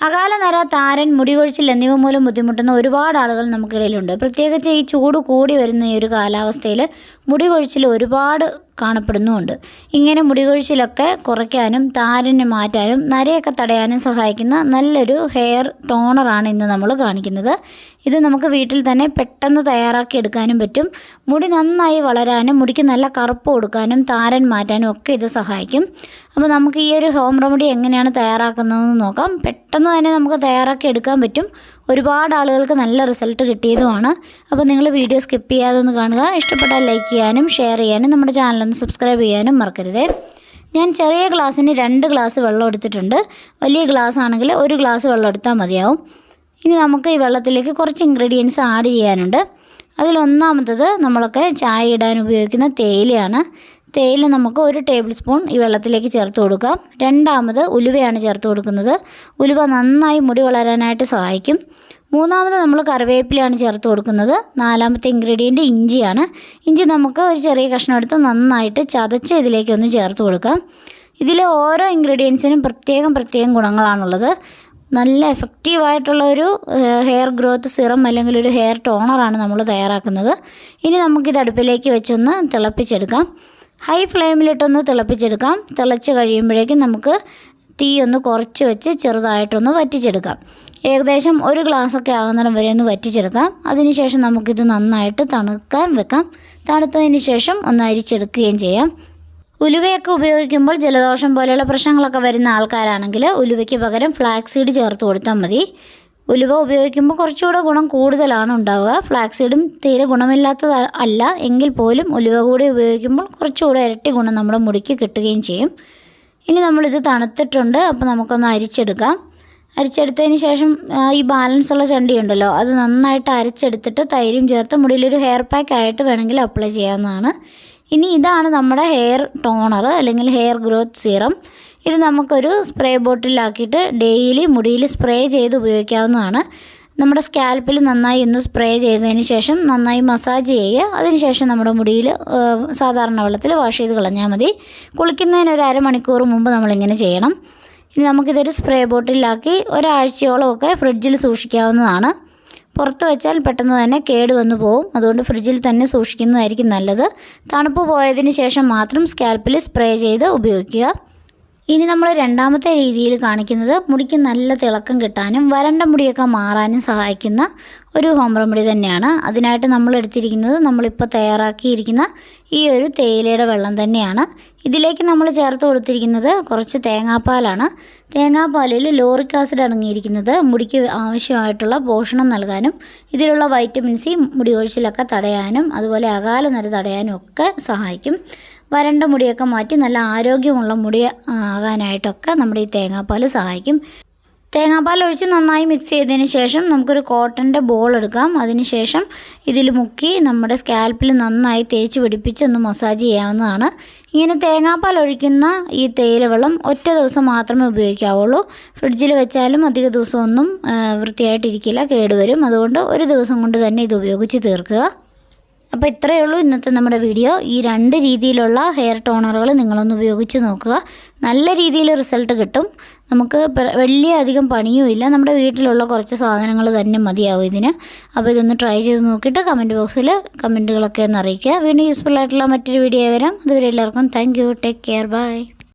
അകാലനര താരൻ മുടികൊഴിച്ചിൽ എന്നിവ മൂലം ബുദ്ധിമുട്ടുന്ന ഒരുപാട് ആളുകൾ നമുക്കിടയിലുണ്ട്. പ്രത്യേകിച്ച് ഈ ചൂട് കൂടി വരുന്ന ഈ ഒരു കാലാവസ്ഥയിൽ മുടികൊഴിച്ചിൽ ഒരുപാട് കാണപ്പെടുന്നുമുണ്ട്. ഇങ്ങനെ മുടികൊഴിച്ചിലൊക്കെ കുറയ്ക്കാനും താരന് മാറ്റാനും നരയൊക്കെ തടയാനും സഹായിക്കുന്ന നല്ലൊരു ഹെയർ ടോണറാണ് ഇന്ന് നമ്മൾ കാണിക്കുന്നത്. ഇത് നമുക്ക് വീട്ടിൽ തന്നെ പെട്ടെന്ന് തയ്യാറാക്കി എടുക്കാനും പറ്റും. മുടി നന്നായി വളരാനും മുടിക്ക് നല്ല കറുപ്പ് കൊടുക്കാനും താരൻ മാറ്റാനും ഒക്കെ ഇത് സഹായിക്കും. അപ്പോൾ നമുക്ക് ഈ ഒരു ഹോം റെമഡി എങ്ങനെയാണ് തയ്യാറാക്കുന്നതെന്ന് നോക്കാം. പെട്ടെന്ന് തന്നെ നമുക്ക് തയ്യാറാക്കി എടുക്കാൻ പറ്റും. ഒരുപാട് ആളുകൾക്ക് നല്ല റിസൾട്ട് കിട്ടിയതുമാണ്. അപ്പോൾ നിങ്ങൾ വീഡിയോ സ്കിപ്പ് ചെയ്യാതെ ഒന്ന് കാണുക. ഇഷ്ടപ്പെട്ടാൽ ലൈക്ക് ചെയ്യാനും ഷെയർ ചെയ്യാനും നമ്മുടെ ചാനലൊന്ന് സബ്സ്ക്രൈബ് ചെയ്യാനും മറക്കരുതേ. ഞാൻ ചെറിയ ഗ്ലാസ്സിന് രണ്ട് ഗ്ലാസ് വെള്ളം എടുത്തിട്ടുണ്ട്. വലിയ ഗ്ലാസ് ആണെങ്കിൽ ഒരു ഗ്ലാസ് വെള്ളം എടുത്താൽ മതിയാവും. ഇനി നമുക്ക് ഈ വെള്ളത്തിലേക്ക് കുറച്ച് ഇൻഗ്രീഡിയൻസ് ആഡ് ചെയ്യാനുണ്ട്. അതിലൊന്നാമത്തത് നമ്മളൊക്കെ ചായ ഇടാൻ ഉപയോഗിക്കുന്ന തേയിലയാണ്. തേയില നമുക്ക് ഒരു ടേബിൾ സ്പൂൺ ഈ വെള്ളത്തിലേക്ക് ചേർത്ത് കൊടുക്കാം. രണ്ടാമത് ഉലുവയാണ് ചേർത്ത് കൊടുക്കുന്നത്. ഉലുവ നന്നായി മുടി വളരാനായിട്ട് സഹായിക്കും. മൂന്നാമത് നമ്മൾ കറിവേപ്പിലയാണ് ചേർത്ത് കൊടുക്കുന്നത്. നാലാമത്തെ ഇൻഗ്രീഡിയന്റ് ഇഞ്ചിയാണ്. ഇഞ്ചി നമുക്ക് ഒരു ചെറിയ കഷ്ണം എടുത്ത് നന്നായിട്ട് ചതച്ച് ഇതിലേക്കൊന്ന് ചേർത്ത് കൊടുക്കാം. ഇതിലെ ഓരോ ഇൻഗ്രീഡിയൻസിനും പ്രത്യേകം പ്രത്യേകം ഗുണങ്ങളാണുള്ളത്. നല്ല എഫക്റ്റീവായിട്ടുള്ള ഒരു ഹെയർ ഗ്രോത്ത് സിറം അല്ലെങ്കിൽ ഒരു ഹെയർ ടോണറാണ് നമ്മൾ തയ്യാറാക്കുന്നത്. ഇനി നമുക്കിത് അടുപ്പിലേക്ക് വെച്ചൊന്ന് തിളപ്പിച്ചെടുക്കാം. ഹൈ ഫ്ലെയിമിലിട്ടൊന്ന് തിളപ്പിച്ചെടുക്കാം. തിളച്ച് കഴിയുമ്പോഴേക്കും നമുക്ക് തീ ഒന്ന് കുറച്ച് വെച്ച് ചെറുതായിട്ടൊന്ന് വറ്റിച്ചെടുക്കാം. ഏകദേശം ഒരു ഗ്ലാസ്സൊക്കെ ആകുന്നിടം വരെ ഒന്ന് വറ്റിച്ചെടുക്കാം. അതിനുശേഷം നമുക്കിത് നന്നായിട്ട് തണുക്കാൻ വെക്കാം. തണുത്തതിന് ശേഷം ഒന്ന് അരിച്ചെടുക്കുകയും ചെയ്യാം. ഉലുവയൊക്കെ ഉപയോഗിക്കുമ്പോൾ ജലദോഷം പോലെയുള്ള പ്രശ്നങ്ങളൊക്കെ വരുന്ന ആൾക്കാരാണെങ്കിൽ ഉലുവയ്ക്ക് പകരം ഫ്ലാക്സീഡ് ചേർത്ത് കൊടുത്താൽ മതി. ഉലുവ ഉപയോഗിക്കുമ്പോൾ കുറച്ചുകൂടെ ഗുണം കൂടുതലാണ് ഉണ്ടാവുക. ഫ്ലാക്സീഡും തീരെ ഗുണമില്ലാത്തത് അല്ല. എങ്കിൽ പോലും ഉലുവ കൂടി ഉപയോഗിക്കുമ്പോൾ കുറച്ചുകൂടെ ഇരട്ടി ഗുണം നമ്മുടെ മുടിക്ക് കിട്ടുകയും ചെയ്യും. ഇനി നമ്മളിത് തണുത്തിട്ടുണ്ട്. അപ്പോൾ നമുക്കൊന്ന് അരിച്ചെടുക്കാം. അരിച്ചെടുത്തതിന് ശേഷം ഈ ബാലൻസ് ഉള്ള ചണ്ടി ഉണ്ടല്ലോ അത് നന്നായിട്ട് അരച്ചെടുത്തിട്ട് തൈരും ചേർത്ത് മുടിയിലൊരു ഹെയർ പാക്ക് ആയിട്ട് വേണമെങ്കിൽ അപ്ലൈ ചെയ്യാവുന്നതാണ്. ഇനി ഇതാണ് നമ്മുടെ ഹെയർ ടോണർ അല്ലെങ്കിൽ ഹെയർ ഗ്രോത്ത് സീറം ഇത് നമുക്കൊരു സ്പ്രേ ബോട്ടിലാക്കിയിട്ട് ഡെയിലി മുടിയിൽ സ്പ്രേ ചെയ്ത് ഉപയോഗിക്കാവുന്നതാണ്. നമ്മുടെ സ്കാൽപ്പിൽ നന്നായി ഒന്ന് സ്പ്രേ ചെയ്തതിന് ശേഷം നന്നായി മസാജ് ചെയ്യുക. അതിനുശേഷം നമ്മുടെ മുടിയിൽ സാധാരണ വെള്ളത്തിൽ വാഷ് ചെയ്ത് കളഞ്ഞാൽ മതി. കുളിക്കുന്നതിന് ഒരു അരമണിക്കൂർ മുമ്പ് നമ്മളിങ്ങനെ ചെയ്യണം. ഇനി നമുക്കിതൊരു സ്പ്രേ ബോട്ടിലാക്കി ഒരാഴ്ചയോളമൊക്കെ ഫ്രിഡ്ജിൽ സൂക്ഷിക്കാവുന്നതാണ്. പുറത്ത് വെച്ചാൽ പെട്ടെന്ന് തന്നെ കേട് വന്നു പോകും അതുകൊണ്ട് ഫ്രിഡ്ജിൽ തന്നെ സൂക്ഷിക്കുന്നതായിരിക്കും നല്ലത്. തണുപ്പ് പോയതിന് ശേഷം മാത്രം സ്കാൽപ്പിൽ സ്പ്രേ ചെയ്ത് ഉപയോഗിക്കുക. ഇനി നമ്മൾ രണ്ടാമത്തെ രീതിയിൽ കാണിക്കുന്നത് മുടിക്ക് നല്ല തിളക്കം കിട്ടാനും വരണ്ട മുടിയൊക്കെ മാറാനും സഹായിക്കുന്ന ഒരു ഹോം റെമഡി തന്നെയാണ്. അതിനായിട്ട് നമ്മൾ എടുത്തിരിക്കുന്നത് നമ്മളിപ്പോൾ തയ്യാറാക്കിയിരിക്കുന്ന ഈ ഒരു തേയിലയുടെ വെള്ളം തന്നെയാണ്. ഇതിലേക്ക് നമ്മൾ ചേർത്ത് കൊടുത്തിരിക്കുന്നത് കുറച്ച് തേങ്ങാപ്പാലാണ്. തേങ്ങാപ്പാലിൽ ലോറിക് ആസിഡ് അടങ്ങിയിരിക്കുന്നത് മുടിക്ക് ആവശ്യമായിട്ടുള്ള പോഷണം നൽകാനും ഇതിലുള്ള വൈറ്റമിൻ സി മുടി ഒഴിച്ചിലൊക്കെ തടയാനും അതുപോലെ അകാല നര തടയാനും ഒക്കെ സഹായിക്കും. വരണ്ട മുടിയൊക്കെ മാറ്റി നല്ല ആരോഗ്യമുള്ള മുടി ആകാനായിട്ടൊക്കെ നമ്മുടെ ഈ തേങ്ങാപ്പാൽ സഹായിക്കും. തേങ്ങാപ്പാൽ ഒഴിച്ച് നന്നായി മിക്സ് ചെയ്തതിന് ശേഷം നമുക്കൊരു കോട്ടന്റെ ബോൾ എടുക്കാം. അതിന് ശേഷം ഇതിൽ മുക്കി നമ്മുടെ സ്കാൽപ്പിൽ നന്നായി തേച്ച് പിടിപ്പിച്ച് ഒന്ന് മസാജ് ചെയ്യാവുന്നതാണ്. ഇങ്ങനെ തേങ്ങാപ്പാൽ ഒഴിക്കുന്ന ഈ തേയില വെള്ളം ഒറ്റ ദിവസം മാത്രമേ ഉപയോഗിക്കാവുള്ളൂ. ഫ്രിഡ്ജിൽ വെച്ചാലും അധിക ദിവസമൊന്നും വൃത്തിയായിട്ടിരിക്കില്ല കേടുവരും. അതുകൊണ്ട് ഒരു ദിവസം കൊണ്ട് തന്നെ ഇത് ഉപയോഗിച്ച് തീർക്കുക. അപ്പോൾ ഇത്രയേ ഉള്ളൂ ഇന്നത്തെ നമ്മുടെ വീഡിയോ. ഈ രണ്ട് രീതിയിലുള്ള ഹെയർ ടോണറുകൾ നിങ്ങളൊന്ന് ഉപയോഗിച്ച് നോക്കുക. നല്ല രീതിയിൽ റിസൾട്ട് കിട്ടും. നമുക്ക് വലിയ അധികം പണിയുമില്ല നമ്മുടെ വീട്ടിലുള്ള കുറച്ച് സാധനങ്ങൾ തന്നെ മതിയാവും ഇതിന്. അപ്പോൾ ഇതൊന്ന് ട്രൈ ചെയ്ത് നോക്കിയിട്ട് കമന്റ് ബോക്സിൽ കമന്റുകളൊക്കെ ഒന്ന് അറിയിക്കുക. വീണ്ടും യൂസ്ഫുൾ ആയിട്ടുള്ള മറ്റൊരു വീഡിയോ വരാം. അതുവരെ എല്ലാവർക്കും thank you take care bye